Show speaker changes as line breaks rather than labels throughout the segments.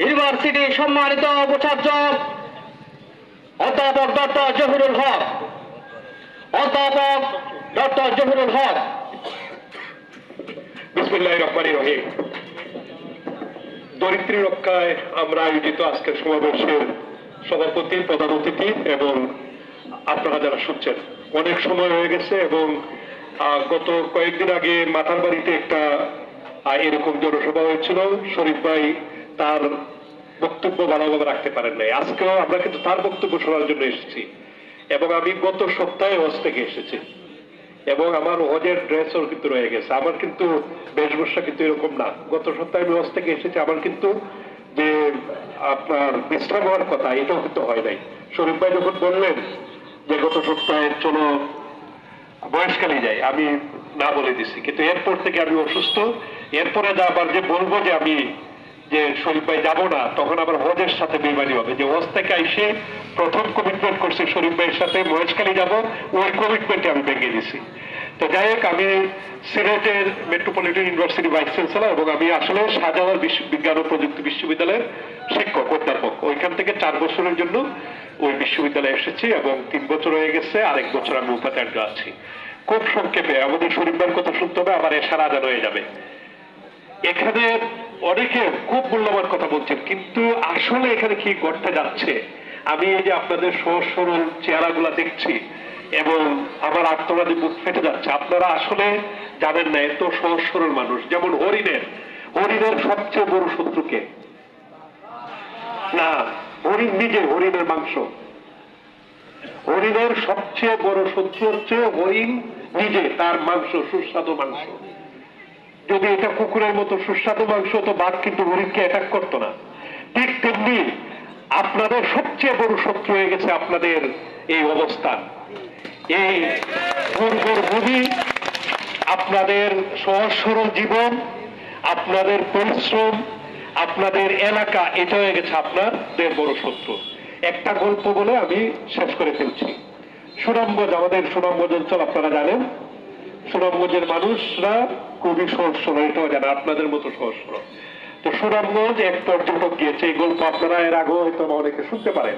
University সম্মানিত উপাচার্য অধ্যাপক ডক্টর জহিরুল হক। অধ্যাপক ডক্টর জহিরুল হক।
বিসমুল্লাহ রহমান রহিম। দরিদ্রী রক্ষায় আমরা আয়োজিত আজকের সমাবেশের সভাপতি, প্রধান অতিথি এবং আপনারা যারা শুনছেন, অনেক সময় হয়ে গেছে এবং গত কয়েকদিন আগে মাথার বাড়িতে একটা এরকম জনসভা হয়েছিল। শরীফ ভাই তার বক্তব্য ভালোভাবে রাখতে পারেন নাই। আজকেও আমরা কিন্তু তার বক্তব্য শোনার জন্য এসেছি। এবং আমি গত সপ্তাহে হজ থেকে এসেছি। এবং আমার হজের ড্রেসও কিন্তু রয়ে গেছে। আমার কিন্তু বেশভূষা কিন্তু এরকম না। গত সপ্তাহে আমি হজ থেকে এসেছি। আমার কিন্তু যে আপনার বিশ্রাম হওয়ার কথা, এটাও কিন্তু হয় নাই। শরীফ ভাই যখন বললেন যে গত সপ্তাহে চলো বয়সকালে যাই, আমি না বলে দিছি। কিন্তু এরপর থেকে আমি অসুস্থ। এরপরে যা আবার যে বলব যে আমি যে শরীফ ভাই যাব না, তখন আবার হজের সাথে বেমানি হবে। যে হজ থেকে আইসে প্রথম কমিটমেন্ট করছি শরীফ ভাইয়ের সাথে মহেশখালী যাব, ওই কমিটমেন্টে আমি ভেঙে দিছি। তো যাই হোক, আমি সিলেটের মেট্রোপলিটন ইউনিভার্সিটি ভাইস চ্যান্সেলর এবং আমি আসলে বিশ্ব- বিজ্ঞান ও প্রযুক্তি বিশ্ববিদ্যালয়ের শিক্ষক, অধ্যাপক। ওইখান থেকে চার বছরের জন্য ওই বিশ্ববিদ্যালয়ে এসেছি এবং তিন বছর হয়ে গেছে, আরেক বছর আমি উপাচার্য আছি। খুব সংক্ষেপে, আমাদের শরীফবার কথা শুনতে হবে আবার এসার আজান হয়ে যাবে। এখানে অনেকে খুব মূল্যবান কথা বলছেন, কিন্তু আসলে এখানে কি ঘটতে যাচ্ছে? আমি এই যে আপনাদের সরল চেহারাগুলা দেখছি এবং আমার আত্মবাদী বুক ফেটে যাচ্ছে, আপনারা আসলে জানেন না, এত সহজ সরল মানুষ। যেমন হরিণের হরিণের সবচেয়ে বড় শত্রুকে না, হরিণ নিজে, হরিণের মাংস। হরিণের সবচেয়ে বড় শত্রু হচ্ছে হরিণ নিজে, তার মাংস, সুস্বাদু মাংস। যদি এটা কুকুরের মতো সুস্বাদু মাংস তো বাঘ কিন্তু হরিণকে অ্যাটাক করতো না। ঠিক তেমনি আপনাদের সবচেয়ে বড় শত্রু হয়ে গেছে আপনাদের এই অবস্থান। এই পূর্বর ভূমি, আপনাদের সহজ জীবন, আপনাদের পরিশ্রম, আপনাদের এলাকা, এটা হয়ে গেছে আপনাদের বড় শত্রু। একটা গল্প বলে আমি শেষ করে ফেলছি। সুনামগঞ্জ, আমাদের সুনামগঞ্জ অঞ্চল, আপনারা জানেন সুনামগঞ্জের মানুষরা খুবই সহজ সরল এটাও জানে, আপনাদের মতো সহজ সরল তো সুনামগঞ্জ এক পর্যটক গিয়েছে, এই গল্প আপনারা এর আগেও হয়তো অনেকে শুনতে পারেন।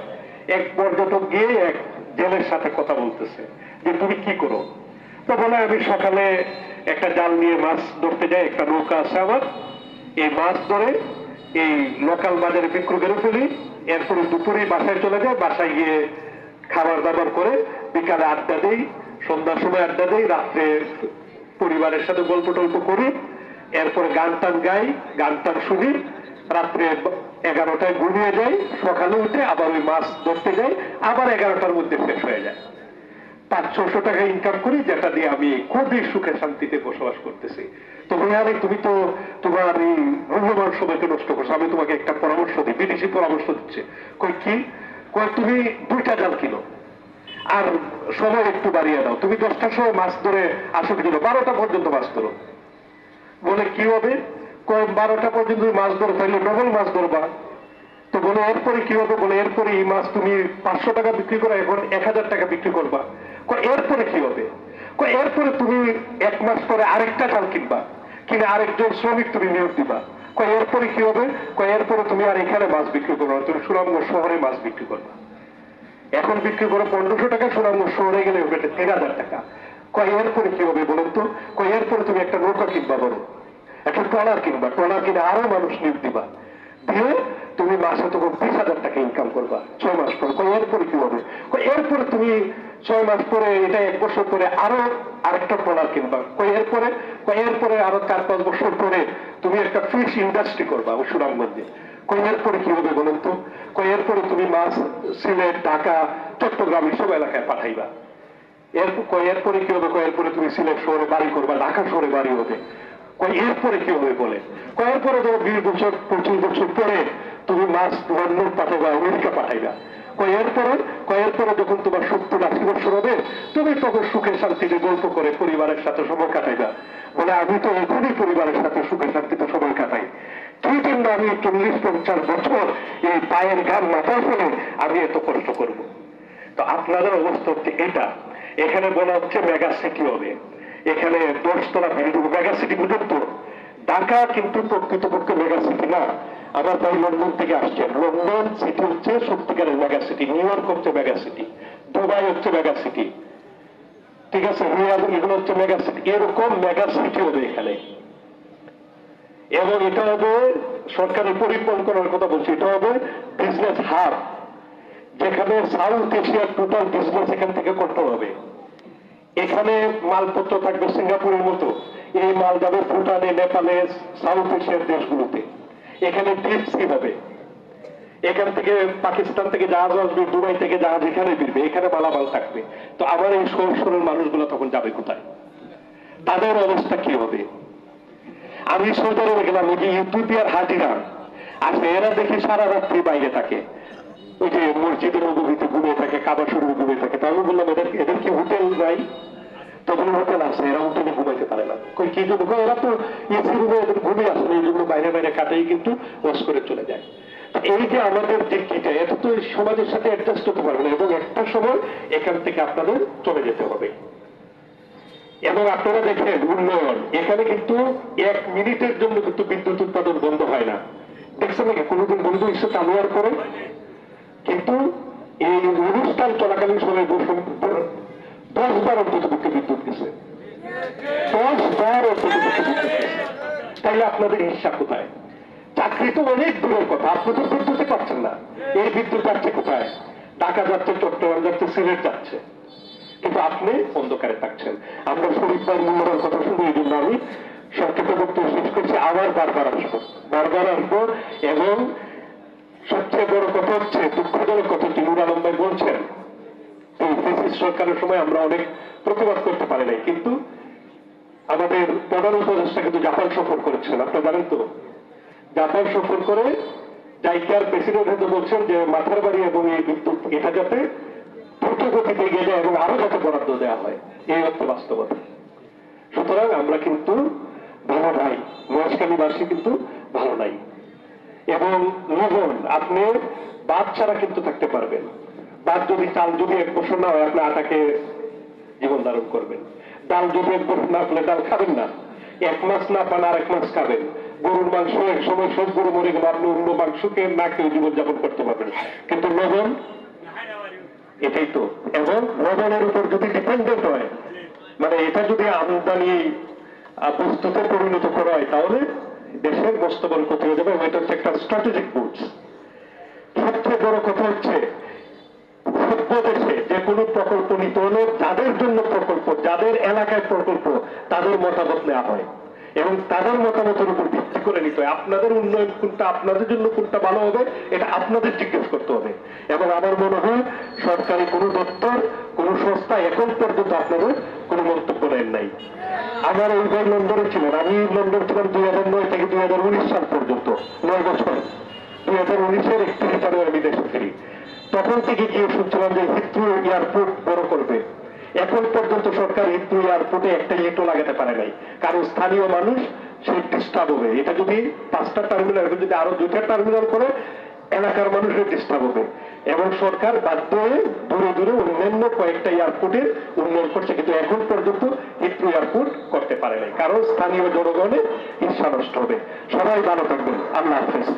এক পর্যটক গিয়ে এক জেলের সাথে কথা বলতেছে, যে তুমি কি করো? তো বলে, আমি সকালে একটা জাল নিয়ে মাছ ধরতে যাই, একটা নৌকা আছে আমার। এই মাছ ধরে এই লোকাল বাজারে বিক্রি করে ফেলি। এরপরে দুপুরে বাসায় চলে যায় বাসায় গিয়ে খাবার দাবার করে বিকালে আড্ডা দেই। সন্ধ্যার সময় আড্ডা দেই, রাত্রে পরিবারের সাথে গল্প টল্প করি, এরপরে গান টান গাই, গান টান শুনি, রাত্রে এগারোটায় ঘুমিয়ে যাই, সকালে উঠে আবার ওই মাছ ধরতে যাই, আবার এগারোটার মধ্যে শেষ হয়ে যায়। পাঁচ ছশো টাকা ইনকাম করি, যেটা দিয়ে আমি খুবই সুখে শান্তিতে বসবাস করতেছি। তো ভাই তুমি তো তোমার এই মূল্যবান সময়কে নষ্ট করছ। আমি তোমাকে একটা পরামর্শ দিই, বিদেশি পরামর্শ দিচ্ছে। কই কি? কই তুমি দুইটা জাল কিনো? আর সময় একটু বাড়িয়ে দাও। তুমি দশটার সময় মাছ ধরে আসো কিলো বারোটা পর্যন্ত মাছ ধরো। বলে কি হবে? কয়, বারোটা পর্যন্ত মাছ ধরো তাহলে ডবল মাছ ধরবা। তো বলে, এরপরে কি হবে? বলে, এরপরে এই মাছ তুমি পাঁচশো টাকা বিক্রি করে এখন এক হাজার টাকা বিক্রি করবা। এরপরে কি হবে? এরপরে তুমি এক মাস পরে আরেকটা চাল কিনবা। কিনে আরেকজন শ্রমিক তুমি নিয়োগ দিবা। কয়, এরপরে কি হবে? কয়, এরপরে তুমি আর এখানে মাছ বিক্রি করবে তুমি সুনামগঞ্জ শহরে মাছ বিক্রি করবা। এখন বিক্রি করে পনেরোশো টাকা সুনামগঞ্জ শহরে গেলে হবে তিন হাজার টাকা। কয় এরপরে কি হবে বলুন তো? কয় এরপরে তুমি একটা নৌকা কিনবা বলো। একটা ট্রলার কিনবা। ট্রলার কিনে আরও মানুষ নিয়োগ দিবা। দিয়ে তুমি মাসে তখন বিশ হাজার টাকা ইনকাম করবা, ছয় মাস পরে। কয় এরপরে কি হবে? কয় এরপরে তুমি ছয় মাস পরে এটা এক বছর পরে আরও আরেকটা ট্রলার কিনবা। কয় এরপরে কয় এরপরে আরও চার পাঁচ বছর পরে তুমি একটা ফিশ ইন্ডাস্ট্রি করবা ওই সুনামগঞ্জে। কয় এরপরে কি হবে বলুন তো? কয় এরপরে তুমি মাছ সিলেট, ঢাকা, চট্টগ্রাম এসব এলাকায় পাঠাইবা। এরপর এরপরে কি হবে? কয় এরপরে তুমি সিলেট শহরে বাড়ি করবা, ঢাকা শহরে বাড়ি হবে। কয় এরপরে কি হবে বলে? কয় এরপরে ধরো বিশ বছর পঁচিশ বছর পরে তুমি মাছ লন্ডন পাঠাইবা, আমেরিকা পাঠাইবা। কয় এরপরে কয় এরপরে যখন তোমার সত্তর আশি বছর হবে তুমি তখন সুখে শান্তিতে গল্প করে পরিবারের সাথে সময় কাটাইবা। বলে, আমি তো এখনই পরিবারের সাথে সুখে শান্তিতে সময় কাটাই। কি জন্য আমি চল্লিশ পঞ্চাশ বছর এই পায়ের ঘাম মাথায় ফেলে আমি এত কষ্ট করব। তো আপনাদের অবস্থা হচ্ছে এটা। এখানে বলা হচ্ছে মেগা সিটি হবে। এখানে দশতলা বিল্ডিং মেগা সিটি বুঝুন তো ঢাকা কিন্তু প্রকৃতপক্ষে মেগা সিটি না। আমার ভাই লন্ডন থেকে আসছেন। লন্ডন সিটি হচ্ছে সত্যিকারের মেগা সিটি নিউ ইয়র্ক হচ্ছে মেগা সিটি দুবাই হচ্ছে মেগা সিটি ঠিক আছে এগুলো হচ্ছে মেগা সিটি এরকম মেগা সিটি হবে এখানে। এবং এটা হবে সরকারের পরিকল্পনার কথা বলছি, এটা হবে বিজনেস হাব যেখানে সাউথ এশিয়ার টোটাল বিজনেস এখান থেকে কন্ট্রোল হবে। এখানে মালপত্র থাকবে সিঙ্গাপুরের মতো। এই মাল যাবে ভুটানে, নেপালে সাউথ এশিয়ার দেশগুলোতে। এখানে ডিপসি হবে এখান থেকে পাকিস্তান থেকে জাহাজ আসবে, দুবাই থেকে জাহাজ এখানে ফিরবে, এখানে মালামাল থাকবে। তো আমার এই সরসরের মানুষগুলো তখন যাবে কোথায়? তাদের অবস্থা কি হবে? আমি সৌদি আরবে গেলাম ওই যে ইউটিউবিয়ার হাজিরা আসলে এরা দেখে সারা রাত্রি বাইরে থাকে। ওই যে মসজিদের নবীতে ঘুমিয়ে থাকে কাবা শরীরে ঘুমিয়ে থাকে। তো আমি বললাম, এদের এদের কি হোটেল নাই? তখন হোটেল আছে এরা হোটেলে ঘুমাইতে পারে না। কই কি জন্য? এরা তো এসি রুমে এদের ঘুমিয়ে আসলে এই বাইরে বাইরে কাটাই কিন্তু ওয়াশ করে চলে যায়। এই যে আমাদের যে এটা তো সমাজের সাথে অ্যাডজাস্ট হতে পারবে না, এবং একটা সময় এখান থেকে আপনাদের চলে যেতে হবে। এবং আপনারা দেখেন, উন্নয়ন, এখানে কিন্তু এক মিনিটের জন্য কিন্তু বিদ্যুৎ উৎপাদন বন্ধ হয় না। দেখছেন নাকি? কোনোদিন বন্ধ হচ্ছে চালু হওয়ার পরে কিন্তু এই অনুষ্ঠান চলাকালীন সময় দশ বার অন্তত পক্ষে বিদ্যুৎ গেছে দশ বার অন্তত পক্ষে বিদ্যুৎ গেছে তাহলে আপনাদের হিসাব কোথায়? চাকরি তো অনেক দূরের কথা, আপনি তো বিদ্যুতে পাচ্ছেন না। এই বিদ্যুৎ যাচ্ছে কোথায়? ঢাকা যাচ্ছে, চট্টগ্রাম যাচ্ছে, সিলেট যাচ্ছে। কিন্তু আপনি অন্ধকারে থাকছেন। আমরা শরীফ ভাই মূল্যবান কথা শুনে এই জন্য আমি সংক্ষিপ্ত বক্তব্য শেষ করছি। আবার বারবার আসব বারবার আসব। এবং সবচেয়ে বড় কথা হচ্ছে, দুঃখজনক কথা হচ্ছে নুর আলম ভাই বলছেন, এই সরকারের সময় আমরা অনেক প্রতিবাদ করতে পারি নাই। কিন্তু আমাদের প্রধান উপদেষ্টা কিন্তু জাপান সফর করেছেন আপনারা জানেন তো? জাপান সফর করে জাইকার প্রেসিডেন্ট হতে বলছেন যে মাথার বাড়ি এবং এই বিদ্যুৎ এটা যাতে দ্রুত গতিতে গেলে এবং আরও যাতে বরাদ্দ দেওয়া হয়, এই হচ্ছে বাস্তবতা। সুতরাং আমরা কিন্তু ভালো নাই মহেশখালীবাসী কিন্তু ভালো নাই। এবং লবণ আপনি বাদ ছাড়া কিন্তু থাকতে পারবেন। বাদ যদি চাল যদি এক বছর না হয়, আপনি আটাকে জীবন ধারণ করবেন। ডাল যদি এক না হলে ডাল খাবেন না। এক মাস না পান আর এক মাস খাবেন। গরুর মাংস এক সময় সব গরু মরে গেলে আপনি অন্য মাংসকে না খেয়ে জীবনযাপন করতে পারবেন। কিন্তু লবণ? এটাই তো। এবং লবণের উপর যদি ডিপেন্ডেন্ট হয় মানে এটা যদি আমদানি বস্তুতে পরিণত করা হয়, তাহলে দেশের বস্তু বড় ক্ষতি হয়ে যাবে এবং এটা হচ্ছে একটা স্ট্র্যাটেজিক গুডস সবচেয়ে বড় কথা হচ্ছে সভ্য দেশে যে কোনো প্রকল্প নিতে হলে যাদের জন্য প্রকল্প, যাদের এলাকায় প্রকল্প, তাদের মতামত নেওয়া হয়। এবং তাদের মতামতের উপর ভিত্তি করে নিতে হয়। আপনাদের উন্নয়ন কোনটা, আপনাদের জন্য কোনটা ভালো হবে, এটা আপনাদের জিজ্ঞেস করতে হবে। এবং আমার মনে হয়, সরকারি কোনো দপ্তর, কোনো সংস্থা এখন পর্যন্ত আপনাদের কোনো মন্তব্য নেন নাই। আমার ওই ভাই লন্ডনে ছিলেন আমি লন্ডন ছিলাম দুই হাজার নয় থেকে দুই হাজার উনিশ সাল পর্যন্ত। নয় বছর। দুই হাজার উনিশের একত্রিশ আমি দেশে ফিরি। তখন থেকে গিয়ে শুনছিলাম যে হিথ্রু এয়ারপোর্ট বড় করবে, এখন পর্যন্ত সরকার হিথ্রু এয়ারপোর্টে একটা ইটও লাগাতে পারে নাই। কারণ স্থানীয় মানুষ সেই ডিস্টার্ব হবে। এটা যদি পাঁচটা টার্মিনাল এখন যদি আরও দুইটা টার্মিনাল করে, এলাকার মানুষের ডিস্টার্ব হবে। এবং সরকার বাধ্য হয়ে দূরে দূরে অন্যান্য কয়েকটা এয়ারপোর্টের উন্নয়ন করছে। কিন্তু এখন পর্যন্ত হিথ্রু এয়ারপোর্ট করতে পারে নাই। কারণ স্থানীয় জনগণের ঈর্ষা নষ্ট হবে। সবাই ভালো থাকবেন। আল্লাহ হাফেজ।